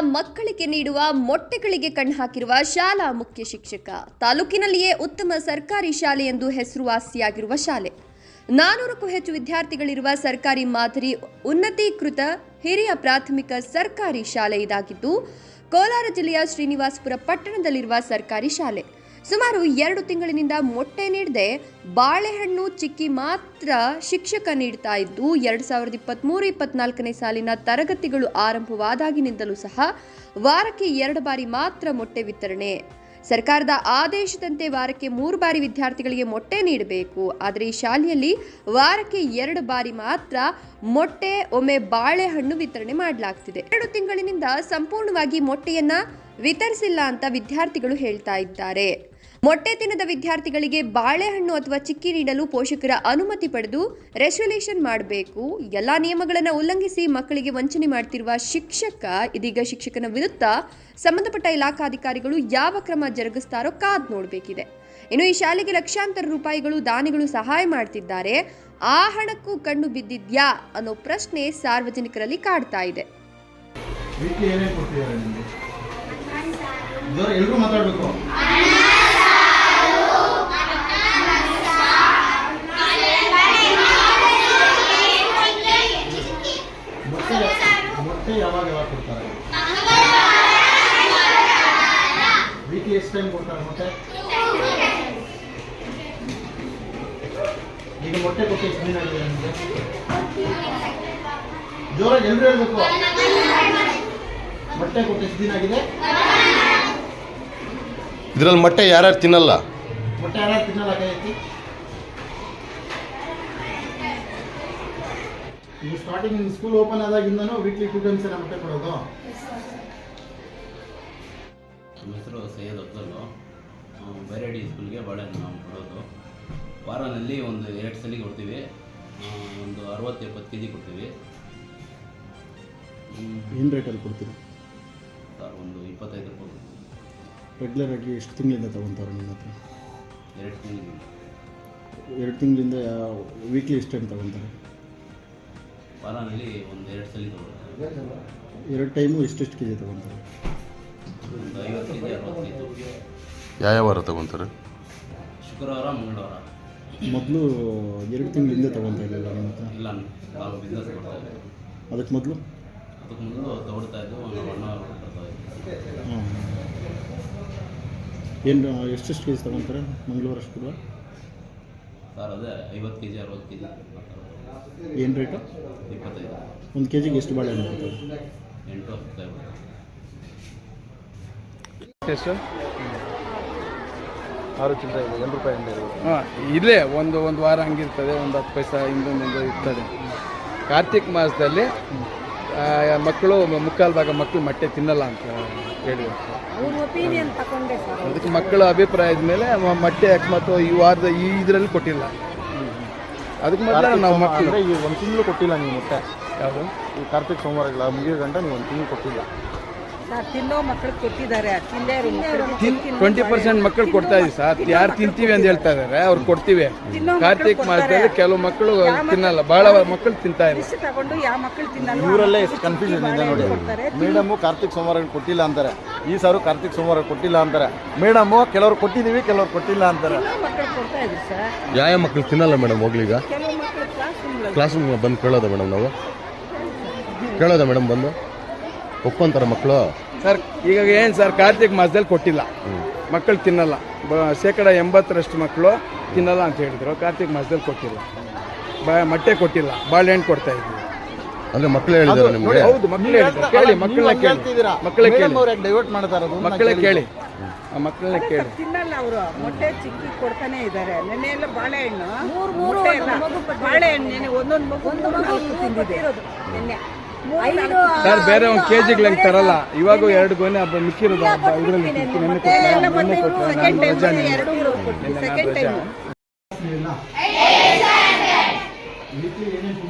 ಮಕ್ಕಳಿಗೆ ನೀಡುವ ಮೊಟ್ಟೆಗಳಿಗೆ ಕಣ್ಣು ಹಾಕಿರುವ ಶಾಲಾ ಮುಖ್ಯ ಶಿಕ್ಷಕ. ತಾಲೂಕಿನಲ್ಲಿಯೇ ಉತ್ತಮ ಸರ್ಕಾರಿ ಶಾಲೆ ಎಂದು ಹೆಸರುವಾಸಿಯಾಗಿರುವ ಶಾಲೆ. ನಾನೂರಕ್ಕೂ ಹೆಚ್ಚು ವಿದ್ಯಾರ್ಥಿಗಳಿರುವ ಸರ್ಕಾರಿ ಮಾದರಿ ಉನ್ನತೀಕೃತ ಹಿರಿಯ ಪ್ರಾಥಮಿಕ ಸರ್ಕಾರಿ ಶಾಲೆ ಇದಾಗಿದ್ದು, ಕೋಲಾರ ಜಿಲ್ಲೆಯ ಶ್ರೀನಿವಾಸಪುರ ಪಟ್ಟಣದಲ್ಲಿರುವ ಸರ್ಕಾರಿ ಶಾಲೆ. ಸುಮಾರು ಎರಡು ತಿಂಗಳಿನಿಂದ ಮೊಟ್ಟೆ ನೀಡದೆ ಬಾಳೆಹಣ್ಣು ಚಿಕ್ಕಿ ಮಾತ್ರ ಶಿಕ್ಷಕ ನೀಡ್ತಾ ಇದ್ದು, ಎರಡು ಸಾವಿರದ ಇಪ್ಪತ್ತ್ಮೂರು ಇಪ್ಪತ್ನಾಲ್ಕನೇ ಸಾಲಿನ ತರಗತಿಗಳು ಆರಂಭವಾದಾಗಿನಿಂದಲೂ ಸಹ ವಾರಕ್ಕೆ ಎರಡು ಬಾರಿ ಮಾತ್ರ ಮೊಟ್ಟೆ ವಿತರಣೆ. ಸರ್ಕಾರದ ಆದೇಶದಂತೆ ವಾರಕ್ಕೆ ಮೂರು ಬಾರಿ ವಿದ್ಯಾರ್ಥಿಗಳಿಗೆ ಮೊಟ್ಟೆ ನೀಡಬೇಕು. ಆದರೆ ಈ ಶಾಲೆಯಲ್ಲಿ ವಾರಕ್ಕೆ ಎರಡು ಬಾರಿ ಮಾತ್ರ ಮೊಟ್ಟೆ, ಒಮ್ಮೆ ಬಾಳೆಹಣ್ಣು ವಿತರಣೆ ಮಾಡಲಾಗ್ತಿದೆ. ಎರಡು ತಿಂಗಳಿನಿಂದ ಸಂಪೂರ್ಣವಾಗಿ ಮೊಟ್ಟೆಯನ್ನ ವಿತರಿಸಿಲ್ಲ ಅಂತ ವಿದ್ಯಾರ್ಥಿಗಳು ಹೇಳ್ತಾ ಇದ್ದಾರೆ. ಮೊಟ್ಟೆ ತಿನ್ನದ ವಿದ್ಯಾರ್ಥಿಗಳಿಗೆ ಬಾಳೆಹಣ್ಣು ಅಥವಾ ಚಿಕ್ಕಿ ನೀಡಲು ಪೋಷಕರ ಅನುಮತಿ ಪಡೆದು ರೆಸಲ್ಯೂಷನ್ ಮಾಡಬೇಕು. ಎಲ್ಲ ನಿಯಮಗಳನ್ನು ಉಲ್ಲಂಘಿಸಿ ಮಕ್ಕಳಿಗೆ ವಂಚನೆ ಮಾಡ್ತಿರುವ ಶಿಕ್ಷಕ, ಇದೀಗ ಶಿಕ್ಷಕನ ವಿರುದ್ಧ ಸಂಬಂಧಪಟ್ಟ ಇಲಾಖಾಧಿಕಾರಿಗಳು ಯಾವ ಕ್ರಮ ಜರುಗಿಸ್ತಾರೋ ಕಾದ್ ನೋಡಬೇಕಿದೆ. ಇನ್ನು ಈ ಶಾಲೆಗೆ ಲಕ್ಷಾಂತರ ರೂಪಾಯಿಗಳು ದಾನಿಗಳು ಸಹಾಯ ಮಾಡ್ತಿದ್ದಾರೆ. ಆ ಹಣಕ್ಕೂ ಕಣ್ಣು ಬಿದ್ದಿದ್ಯಾ ಅನ್ನೋ ಪ್ರಶ್ನೆ ಸಾರ್ವಜನಿಕರಲ್ಲಿ ಕಾಡ್ತಾ ಇದೆ. ಎಲ್ಲರೂ ಮಾತಾಡಬೇಕು. ಮೊಟ್ಟೆ ಯಾವಾಗ ಯಾವಾಗ ಕೊಡ್ತಾರೆ? ವೀಕ್ಲಿ ಎಷ್ಟು ಟೈಮ್ ಕೊಡ್ತಾರೆ ಮೊಟ್ಟೆ? ಈಗ ಮೊಟ್ಟೆ ಕೊಟ್ಟು ಎಷ್ಟು ದಿನ ಆಗಿದೆ ನಿಮಗೆ? ಜೋರಾಗಿ ಎಲ್ಲರೂ ಹೇಳ್ಬೇಕು. ಮೊಟ್ಟೆ ಕೊಟ್ಟು ಎಷ್ಟು ದಿನ ಆಗಿದೆ? ಇದ್ರಲ್ಲಿ ಮೊಟ್ಟೆ ಯಾರ್ಯಾರು ತಿನ್ನಲ್ಲ? ಮೊಟ್ಟೆ ಯಾರ್ಯಾರು ತಿನ್ನಲ್ಲ ಕೈತಿ ಈಗ ಸ್ಟಾರ್ಟಿಂಗ್ ಸ್ಕೂಲ್ ಓಪನ್ ಆದಾಗಿಂದನೂ ವೀಕ್ಲಿ ಟೂ ಟೈಮ್ಸ್ ಮೊಟ್ಟೆ ಕೊಡೋದು? ನಮ್ಮ ಹೆಸರು ಸೈಯದ್ ಅಫ್ಜಲ್ಲು. ಬೈರಡಿ ಸ್ಕೂಲ್ಗೆ ಬಾಳೆಹಣ್ಣು ನಾವು ಕೊಡೋದು. ವಾರನಲ್ಲಿ ಒಂದು ಎರಡು ಸಲಿಗೆ ಕೊಡ್ತೀವಿ. ಒಂದು ಅರವತ್ತು ಎಪ್ಪತ್ತು ಕೆ ಜಿ ಕೊಡ್ತೀವಿ ಏನು ರೇಟಲ್ಲಿ ಕೊಡ್ತೀರಿ? ಸರ್ ಒಂದು ಇಪ್ಪತ್ತೈದು ರೂಪಾಯಿ ಕೊಡ್ತೀವಿ. ರೆಗ್ಯುಲರ್ ಆಗಿ ಎಷ್ಟು ತಿಂಗಳಿಂದ ತೊಗೊತಾರೆ ನಿಮ್ಮ ಹತ್ರ? ಎರಡು ತಿಂಗಳಿಂದ. ಎರಡು ತಿಂಗಳಿಂದ ವೀಕ್ಲಿ ಎಷ್ಟು ಟೈಮ್ ತಗೊಂತಾರೆ? ವಾರನಲ್ಲಿ ಒಂದು ಎರಡು ಸಲ ಎರಡು ಟೈಮು ಎಷ್ಟೆಷ್ಟು ಕೆ ಜಿ ತಗೊಂತಾರೆ ಒಂದು ಐವತ್ತು ಕೆ ಜಿ ಅರವತ್ತು ಕೆ ಜಿ ಯಾವ ವಾರ ತಗೊಂತಾರೆ ಶುಕ್ರವಾರ ಮಂಗಳವಾರ. ಮೊದಲು ಎರಡು ತಿಂಗಳಿಂದ ಹಿಂದೆ ಇರಲಿಲ್ಲ ನಿಮ್ಮ ಹತ್ರ? ಇಲ್ಲ ನಾವು ಬಿಸ್ನೆಸ್ ಮಾಡ್ತಾ ಇದ್ದೀವಿ ಅದಕ್ಕೆ ಮೊದಲು? ಅದಕ್ಕೆ ಮೊದಲು ತಗೊಳ್ತಾ ಇದ್ದು ಒಂದು ಅಣ್ಣ ಅವ್ರು ಕೊಡ್ತಾ ಇದ್ವಿ ಹಾಂ ಏನು ಎಷ್ಟೆಷ್ಟು ಕೆ ಜಿ ತಗೊತಾರೆ ಮಂಗಳವಾರ ಶುಕ್ರವಾರ? ಸರ್ ಅದೇ ಐವತ್ತು ಕೆ ಜಿ ಅರವತ್ತು ಕೆ ಜಿ ಏನು ರೇಟು ಇಪ್ಪತ್ತೈದು. ಒಂದು ಕೆ ಜಿಗೆ ಎಷ್ಟು ಬಾಳೆ ಬರ್ತದೆ ಎಂಟು ಹತ್ತು ಎಷ್ಟು? ಆರು ಚಿಲ್ಲರೆ ಇದೆ ಎರಡು ರೂಪಾಯಿ ಇರೋದು ಹಾಂ ಇಲ್ಲೇ ಒಂದು ಒಂದು ವಾರ ಹಂಗಿರ್ತದೆ ಒಂದು ಹತ್ತು ಪೈಸಾ ಹಿಂದೊಂದು ಇರ್ತದೆ. ಕಾರ್ತಿಕ್ ಮಾಸದಲ್ಲಿ ಮಕ್ಕಳು ಮುಕ್ಕಾಲು ಭಾಗ ಮಕ್ಕಳು ಮೊಟ್ಟೆ ತಿನ್ನಲ್ಲ ಅಂತ ಹೇಳಿದ್ರು. ಅದಕ್ಕೆ ಮಕ್ಕಳ ಅಭಿಪ್ರಾಯದ ಮೇಲೆ ಮೊಟ್ಟೆ ಅಕಸ್ಮಾತ್ ಈ ವಾರದ ಈ ಇದರಲ್ಲಿ ಕೊಟ್ಟಿಲ್ಲ. ಅದಕ್ಕೆ ಮೊದಲ ನಾವು ಮಕ್ಕಳು ಈಗ ಒಂದು ತಿಂಗಳು ಕೊಟ್ಟಿಲ್ಲ ನೀವು ಮೊಟ್ಟೆ. ಯಾವುದು? ಈ ಕಾರ್ತಿಕ್ ಸೋಮವಾರಗಳ ಮುಗಿಯೋ ಗಂಟ ನೀವು ಒಂದು ತಿಂಗಳು ಕೊಟ್ಟಿಲ್ಲ. ತಿನ್ನೋ ಕೊಟ್ಟಿದ್ದಾರೆ. ಟ್ವೆಂಟಿ ಪರ್ಸೆಂಟ್ ಮಕ್ಕಳು ಕೊಡ್ತಾ ಇದ್ದೀವಿ ಸರ್. ಯಾರು ತಿಂತೀವಿ ಅಂತ ಹೇಳ್ತಾ ಇದಾರೆ. ಅವ್ರು ಕೊಡ್ತೀವಿ. ಕಾರ್ತಿಕ್ ಮಾಸದಲ್ಲಿ ಕೆಲವು ಮಕ್ಕಳು ತಿನ್ನಲ್ಲ. ಬಹಳ ಮಕ್ಕಳು ತಿಂತಾ ಇದ್ದಾರೆ ತಗೊಂಡು ಯಾವ ಮಕ್ಕಳು ತಿನ್ನಲ್ಲ. ಇವರಲ್ಲೇ ಎಷ್ಟು ಕನ್ಫ್ಯೂಷನ್ ಇದೆ ನೋಡಿ. ಮೇಡಮು ಕಾರ್ತಿಕ್ ಸೋಮವಾರ ಕೊಟ್ಟಿಲ್ಲ ಅಂತಾರೆ. ಈ ಸಾರು ಕಾರ್ತಿಕ್ ಸೋಮವಾರ ಕೊಟ್ಟಿಲ್ಲ ಅಂತಾರೆ. ಮೇಡಮು ಕೆಲವರು ಕೊಟ್ಟಿದ್ದೀವಿ ಕೆಲವರು ಕೊಟ್ಟಿಲ್ಲ ಅಂತಾರೆ. ತಿನ್ನೋ ಮಕ್ಕಳು ಕೊಡ್ತಾ ಇದ್ರು ಸರ್. ಯಾವ ಮಕ್ಕಳು ತಿನ್ನಲ್ಲ ಮೇಡಮ್ ಹೋಗ್ಲೀಗ? ಕ್ಲಾಸ್ ರೂಮ್ ಬಂದು ಕೇಳೋದ ಮೇಡಮ್ ನಾವು? ಕೇಳೋದ ಮೇಡಮ್ ಬಂದು? ಒಪ್ಕೊಂತಾರ ಮಕ್ಕಳು? ಸರ್ ಈಗ ಏನು ಸರ್ ಕಾರ್ತಿಕ್ ಮಾಸದಲ್ಲಿ ಕೊಟ್ಟಿಲ್ಲ. ಮಕ್ಕಳು ತಿನ್ನಲ್ಲ. ಬ ಶೇಕಡ ಎಂಬತ್ತರಷ್ಟು ಮಕ್ಕಳು ತಿನ್ನಲ್ಲ ಅಂತ ಹೇಳಿದ್ರು. ಕಾರ್ತಿಕ್ ಮಾಸದಲ್ಲಿ ಕೊಟ್ಟಿಲ್ಲ. ಬ ಮೊಟ್ಟೆ ಕೊಟ್ಟಿಲ್ಲ. ಬಾಳೆಹಣ್ಣು ಕೊಡ್ತಾ ಇದ್ವಿ. ಅಂದ್ರೆ ಮಕ್ಕಳು ಹೇಳಿದ್ರು ನಿಮಗೆ? ಹೌದು ಮಕ್ಕಳು ಹೇಳಿದ್ರು. ಕೇಳಿ ಮಕ್ಕಳನ್ನ ಕೇಳಿ. ಮಕ್ಕಳೇ ಕೇಳಿ. ಡೈವರ್ಟ್ ಮಾಡ್ತಾ ಇರೋದು? ಮಕ್ಕಳೇ ಕೇಳಿ. ಆ ಮಕ್ಕಳನ್ನ ಕೇಳಿ. ತಿನ್ನಲ್ಲ ಅವರು. ಮೊಟ್ಟೆ ಚಿಕ್ಕಿ ಕೊಡ್ತಾನೆ ಇದ್ದಾರೆ. ನೆನ್ನೆ ಎಲ್ಲ ಬಾಳೆಹಣ್ಣು ಮೂರು ಮೂರು ಬಾಳೆಹಣ್ಣು ನೆನ್ನೆ ಒಂದೊಂದು ಮಗು ಒಂದು ಮಗು ತಿಂದಿದೆ. ನೆನ್ನೆ. ಸರ್ ಬೇರೆ ಒಂದು ಕೆ ಹಂಗೆ ತರಲ್ಲ. ಇವಾಗ ಎರಡು ಗೊನೆ ಹಬ್ಬ ಮಿಕ್ಕಿರೋದು ಹಬ್ಬ. ಇದರಲ್ಲಿ ನೆನ್ನೆ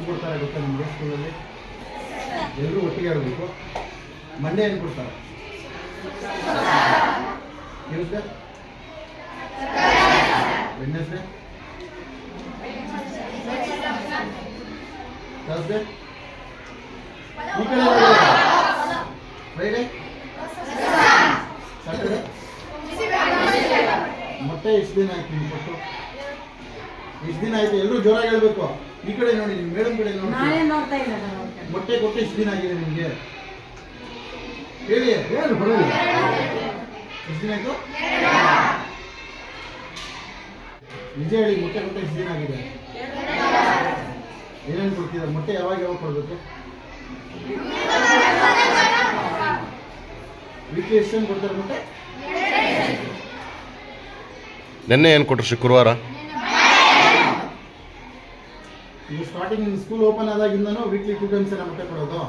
ಕೊಡ್ತಾರೆ ಗೊತ್ತಾ ನಿಮಗೆ ಸ್ಕೂಲಲ್ಲಿ ಎಲ್ಲರೂ ಒಟ್ಟಿಗೆ ಮಂಡೆ ಏನು ಕೊಡ್ತಾರೆ? ಟ್ಯೂಸ್ಡೇ ವೆಡ್ನೆಸ್ಡೇ ಥರ್ಸ್ಡೇ ಈ ಕಡೆ ಮೊಟ್ಟೆ ಇಷ್ಟು ದಿನ ಆಯ್ತು ನಿಮ್ ಕೊಟ್ಟು? ಇಷ್ಟು ದಿನ ಆಯ್ತು ಎಲ್ಲರೂ ಜೋರಾಗಿ ಹೇಳ್ಬೇಕು. ಈ ಕಡೆ ನೋಡಿ ನಿಮ್ ಮೇಡಮ್ ಕಡೆ ನೋಡಿ. ಮೊಟ್ಟೆ ಕೊಟ್ಟು ಎಷ್ಟು ದಿನ ಆಗಿದೆ ನಿಮಗೆ. ಹೇಳಿ. ಹೇಳಿ ಬರೋದು ಎಷ್ಟು ದಿನ ಆಯ್ತು? ನಿಜ ಹೇಳಿ ಮೊಟ್ಟೆ ಕೊಟ್ಟು ಎಷ್ಟು ದಿನ ಆಗಿದೆ. ಏನೇನು ಕೊಡ್ತೀರಾ? ಮೊಟ್ಟೆ ಯಾವಾಗ ಯಾವಾಗ ಕೊಡಬೇಕು? ನಿನ್ನೆ ಏನು ಕೊಟ್ಟರು ಶುಕ್ರವಾರ? ಸ್ಟಾರ್ಟಿಂಗ್ ಸ್ಕೂಲ್ ಓಪನ್ ಆದಾಗಿಂದನೂ ವೀಕ್ಲಿ ಟೂ ಟೈಮ್ಸ್ ಎಲ್ಲ ಮೊಟ್ಟೆ ಕೊಡೋದು?